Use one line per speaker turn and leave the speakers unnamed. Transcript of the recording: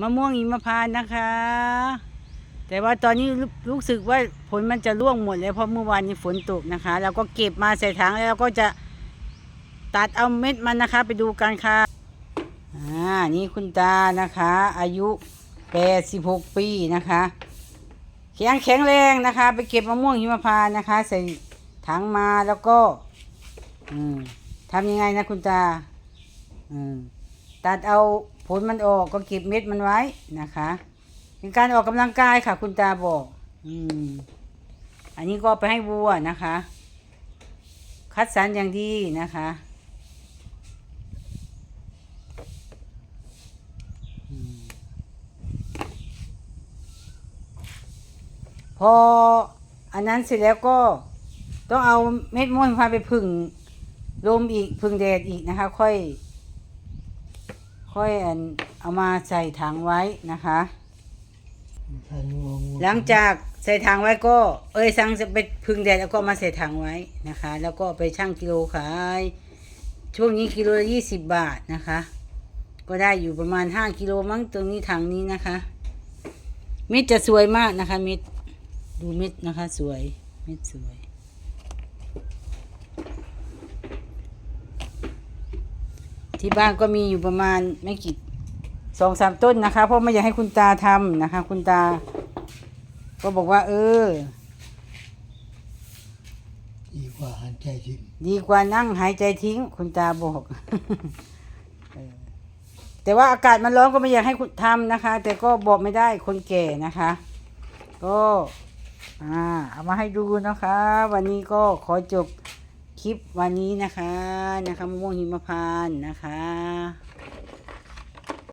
มะม่วงหิมพานต์นะคะ แต่ว่าตอนนี้รู้สึกว่าผลมันจะร่วงหมดแล้วเพราะเมื่อวานนี้ฝนตกนะคะ เราก็เก็บมาใส่ถังแล้วเราก็จะตัดเอาเม็ดมันนะคะ ไปดูกันค่ะอ่านี่คุณตานะคะ อายุ86ปีนะคะแข็งแข็งแรงนะคะ ไปเก็บมะม่วงหิมพานต์นะคะ ใส่ถังมาแล้วก็ทำยังไงนะคุณตาตัดเอา ผลมันออกก็เก็บเม็ดมันไว้นะคะเป็นการออกกำลังกายค่ะ คุณตาบอก อืม อันนี้ก็ไปให้วัวนะคะ คัดสรรอย่างดีนะคะพออันนั้นเสร็จแล้วก็ต้องเอาเม็ดม่วงพาไปผึ่งลมอีกผึ่งแดดอีกนะคะ ค่อย ค่อยอันเอามาใส่ถังไว้นะคะ หลังจากใส่ถังไว้ก็ เอ้ยสั่งจะไปพึ่งแดดแล้วก็มาใส่ถังไว้นะคะ แล้วก็ไปชั่งกิโลขาย ช่วงนี้กิโลละยี่สิบบาทนะคะ ก็ได้อยู่ประมาณห้ากิโลมั้งตรงนี้ถังนี้นะคะเม็ดจะสวยมากนะคะเม็ดดูเม็ดนะคะ สวยเม็ดสวย ที่บ้านก็มีอยู่ประมาณไม่กี่สองสามต้นนะคะ เพราะไม่อยากให้คุณตาทำนะคะ คุณตา ก็บอกว่า เออ
ดีกว่าหันใจทิ้ง
ดีกว่านั่งหายใจทิ้ง คุณตาบอกเออแต่ว่าอากาศมันร้อนก็ไม่อยากให้คุณทำนะคะ แต่ก็บอกไม่ได้คนแก่นะคะ ก็อ่าเอามาให้ดูนะคะ วันนี้ก็ขอจบ คลิปวันนี้นะคะนะคะมะม่วงหิมพานต์นะคะ